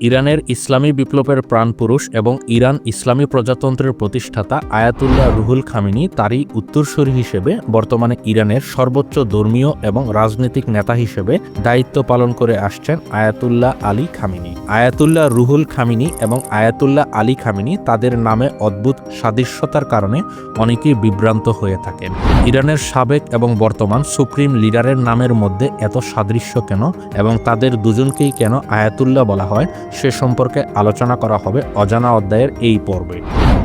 ইরানের ইসলামী বিপ্লবের প্রাণপুরুষ এবং ইরান ইসলামী প্রজাতন্ত্রের প্রতিষ্ঠাতা আয়াতুল্লাহ রুহুল খামিনি তারই উত্তরসূরি হিসেবে বর্তমানে ইরানের সর্বোচ্চ ধর্মীয় এবং রাজনৈতিক নেতা হিসেবে দায়িত্ব পালন করে আসছেন Ayatollah Ali Khamenei. Ayatollah Ruhollah Khamenei এবং আয়াতুল্লাহ আলী খামিনি তাদের নামে অদ্ভুত সাদৃশ্যতার কারণে অনেকেই বিভ্রান্ত হয়ে থাকেন। ইরানের সাবেক এবং বর্তমান সুপ্রিম লিডারের নামের মধ্যে এত সাদৃশ্য কেন এবং তাদের দুজনকেই কেন আয়াতুল্লাহ বলা হয়? সে সম্পর্কে আলোচনা করা হবে অজানা অধ্যায়ের এই পর্বে।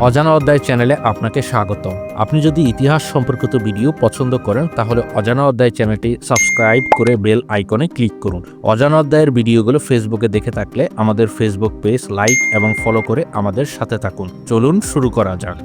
অজানা অধ্যায় চ্যানেলে আপনাকে স্বাগত আপনি যদি ইতিহাস সম্পর্কিত ভিডিও পছন্দ করেন, তাহলে অজানা অধ্যায় চ্যানেলটি সাবস্ক্রাইব করে বেল আইকনে ক্লিক করুন। অজানা অধ্যায়ের ভিডিওগুলো ফেসবুকে দেখে থাকলে আমাদের ফেসবুক পেজ লাইক এবং ফলো করে আমাদের সাথে থাকুন। চলুন শুরু করা যাক।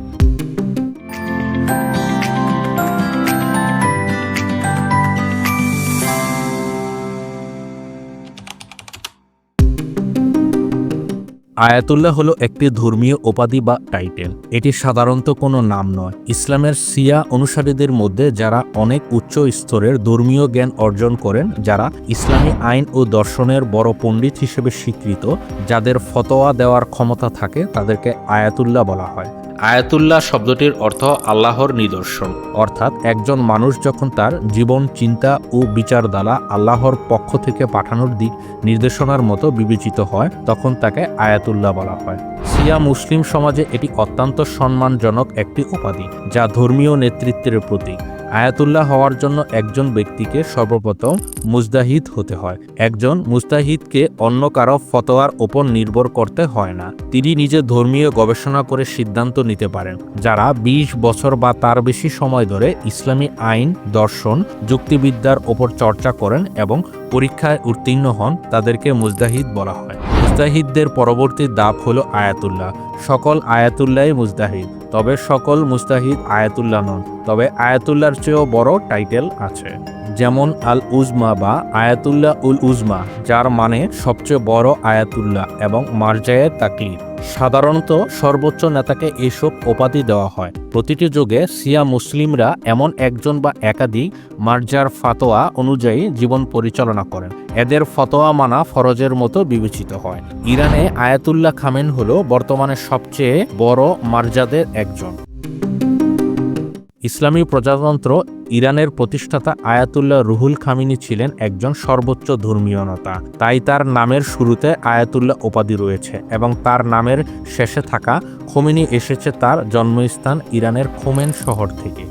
আয়াতুল্লাহ হলো একটি ধর্মীয় উপাধি বা টাইটেল। এটি সাধারণত কোনো নাম নয়। ইসলামের সিয়া অনুসারীদের মধ্যে যারা অনেক উচ্চ স্তরের ধর্মীয় জ্ঞান অর্জন করেন, যারা ইসলামী আইন ও দর্শনের বড় পণ্ডিত হিসেবে স্বীকৃত, যাদের ফতোয়া দেওয়ার ক্ষমতা থাকে, তাদেরকে আয়াতুল্লাহ বলা হয়। আয়াতুল্লাহ শব্দটির অর্থ আল্লাহর নিদর্শন। অর্থাৎ একজন মানুষ যখন তার জীবন, চিন্তা ও বিচার দ্বারা আল্লাহর পক্ষ থেকে পাঠানোর দিক নির্দেশনার মতো বিবেচিত হয়, তখন তাকে আয়াতুল্লাহ বলা হয়। সিয়া মুসলিম সমাজে এটি অত্যন্ত সম্মানজনক একটি উপাধি, যা ধর্মীয় নেতৃত্বের প্রতীক। আয়াতুল্লাহ হওয়ার জন্য একজন ব্যক্তিকে সর্বপ্রথম মুজদাহিদ হতে হয়। একজন মুস্তাহিদকে অন্য কারও ফতোয়ার ওপর নির্ভর করতে হয় না। তিনি নিজে ধর্মীয় গবেষণা করে সিদ্ধান্ত নিতে পারেন, যারা ২০ বছর বা তার বেশি সময় ধরে ইসলামী আইন, দর্শন, যুক্তিবিদ্যার ওপর চর্চা করেন এবং পরীক্ষায় উত্তীর্ণ হন, তাদেরকে মুজদাহিদ বলা হয়। মুস্তাহিদদের পরবর্তী দাপ হল আয়াতুল্লাহ। সকল আয়াতুল্লাহ মুস্তাহিদ তবে সকল মুস্তাহিদ আয়াতুল্লাহ নন। তবে আয়াতুল্লাহর চেয়েও বড় টাইটেল আছে। যেমন আল উজমা বা আয়াতুল্লাহ উল উজমা যার মানে সবচেয়ে বড় আয়াতুল্লাহ এবং মার্জায়ের তাকলির সাধারণত সর্বোচ্চ নেতাকে এসব উপাধি দেওয়া হয়। প্রতিটি যুগে সিয়া মুসলিমরা এমন একজন বা একাধিক মার্জার ফাতোয়া অনুযায়ী জীবন পরিচালনা করেন। এদের ফতোয়া মানা ফরজের মতো বিবেচিত হয়। ইরানে আয়াতুল্লাহ খামেন হল বর্তমানে সবচেয়ে বড় মার্জাদের একজন। ইসলামী প্রজাতন্ত্র ইরানের প্রতিষ্ঠাতা আয়াতুল্লাহ রুহুল খামিনি ছিলেন একজন সর্বোচ্চ ধর্মীয় নেতা। তাই তার নামের শুরুতে আয়াতুল্লাহ উপাধি রয়েছে এবং তার নামের শেষে থাকা খোমেনি এসেছে তার জন্মস্থান ইরানের খোমেন শহর থেকে।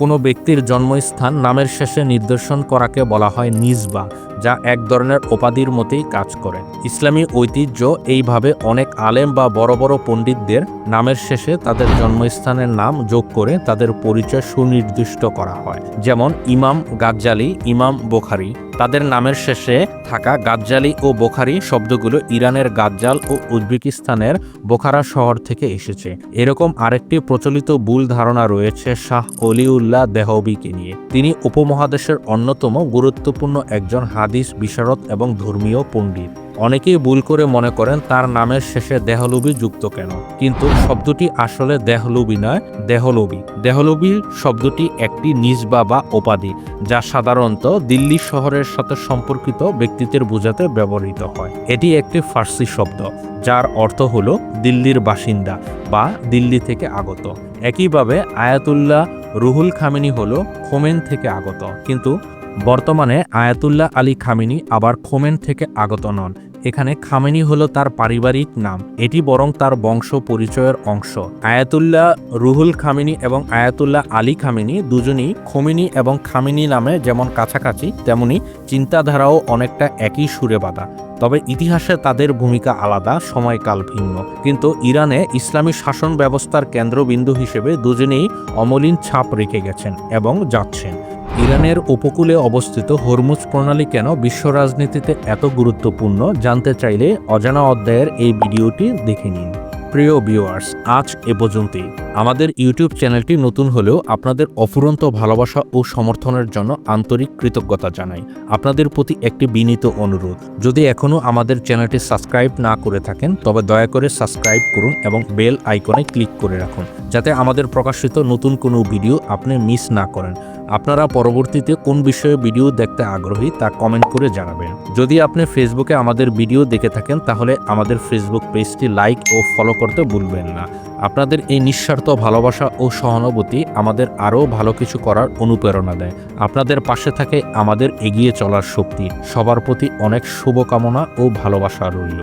কোনো ব্যক্তির জন্মস্থান নামের শেষে নির্দেশন করাকে বলা হয় নিজবা যা এক ধরনের উপাধির মতোই কাজ করে। ইসলামী ঐতিহ্য এইভাবে অনেক আলেম বা বড় বড় পণ্ডিতদের নামের শেষে তাদের জন্মস্থানের নাম যোগ করে তাদের পরিচয় সুনির্দিষ্ট করা হয়। যেমন ইমাম গাজ্জালি, ইমাম বোখারি। তাদের নামের শেষে থাকা গাজ্জালি ও বোখারি শব্দগুলো ইরানের গাজ্জাল ও উজবেকিস্তানের বোখারা শহর থেকে এসেছে। এরকম আরেকটি প্রচলিত ভুল ধারণা রয়েছে শাহ অলিউল্লাহ দেহবিকে নিয়ে। তিনি উপমহাদেশের অন্যতম গুরুত্বপূর্ণ একজন হাদিস, বিশারদ এবং ধর্মীয় পণ্ডিত। অনেকেই ভুল করে মনে করেন তার নামের শেষে দেহলুবি যুক্ত কেন? কিন্তু শব্দটি আসলে দেহলুবি নয় দেহলবি দেহলবি শব্দটি একটি নিজবা বা উপাধি, যা সাধারণত দিল্লি শহরের সাথে সম্পর্কিত ব্যক্তিত্বের বোঝাতে ব্যবহৃত হয়। এটি একটি ফার্সি শব্দ, যার অর্থ হল দিল্লির বাসিন্দা বা দিল্লি থেকে আগত। একইভাবে আয়াতুল্লাহ রুহুল খামিনি হল খোমেন থেকে আগত, কিন্তু বর্তমানে আয়াতুল্লাহ আলী খামিনি আবার খোমেন থেকে আগত নন। এখানে খামেনি হলো তার পারিবারিক নাম। এটি বরং তার বংশ পরিচয়ের অংশ। আয়াতুল্লাহ রুহুল খামিনি এবং আয়াতুল্লাহ আলী খামিনি দুজনই খমিনি এবং খামিনি নামে যেমন কাছাকাছি, তেমনি চিন্তাধারাও অনেকটা একই সুরে বাঁধা। তবে ইতিহাসে তাদের ভূমিকা আলাদা, সময়কাল ভিন্ন। কিন্তু ইরানে ইসলামী শাসন ব্যবস্থার কেন্দ্রবিন্দু হিসেবে দুজনেই অমলিন ছাপ রেখে গেছেন এবং যাচ্ছেন। ইরানের উপকূলে অবস্থিত হরমুজ প্রণালী কেন বিশ্ব রাজনীতিতে এত গুরুত্বপূর্ণ জানতে চাইলে অজানা অধ্যায়ের এই ভিডিওটি দেখে নিন। প্রিয় ভিউয়ার্স আজ এ পর্যন্তই। আমাদের ইউটিউব চ্যানেলটি নতুন হলেও আপনাদের অফুরন্ত ভালোবাসা ও সমর্থনের জন্য আন্তরিক কৃতজ্ঞতা জানাই। আপনাদের প্রতি একটি বিনীত অনুরোধ। যদি এখনও আমাদের চ্যানেলটি সাবস্ক্রাইব না করে থাকেন, তবে দয়া করে সাবস্ক্রাইব করুন এবং বেল আইকনে ক্লিক করে রাখুন, যাতে আমাদের প্রকাশিত নতুন কোনো ভিডিও আপনি মিস না করেন। আপনারা পরবর্তীতে কোন বিষয়ে ভিডিও দেখতে আগ্রহী তা কমেন্ট করে জানাবেন। যদি আপনি ফেসবুকে আমাদের ভিডিও দেখে থাকেন, তাহলে আমাদের ফেসবুক পেজটি লাইক ও ফলো করতে ভুলবেন না। আপনাদের এই নিঃস্বার্থ ভালোবাসা ও সহানুভূতি আমাদের আরও ভালো কিছু করার অনুপ্রেরণা দেয়। আপনাদের পাশে থাকে আমাদের এগিয়ে চলার শক্তি সবার প্রতি অনেক শুভকামনা ও ভালোবাসা রইল।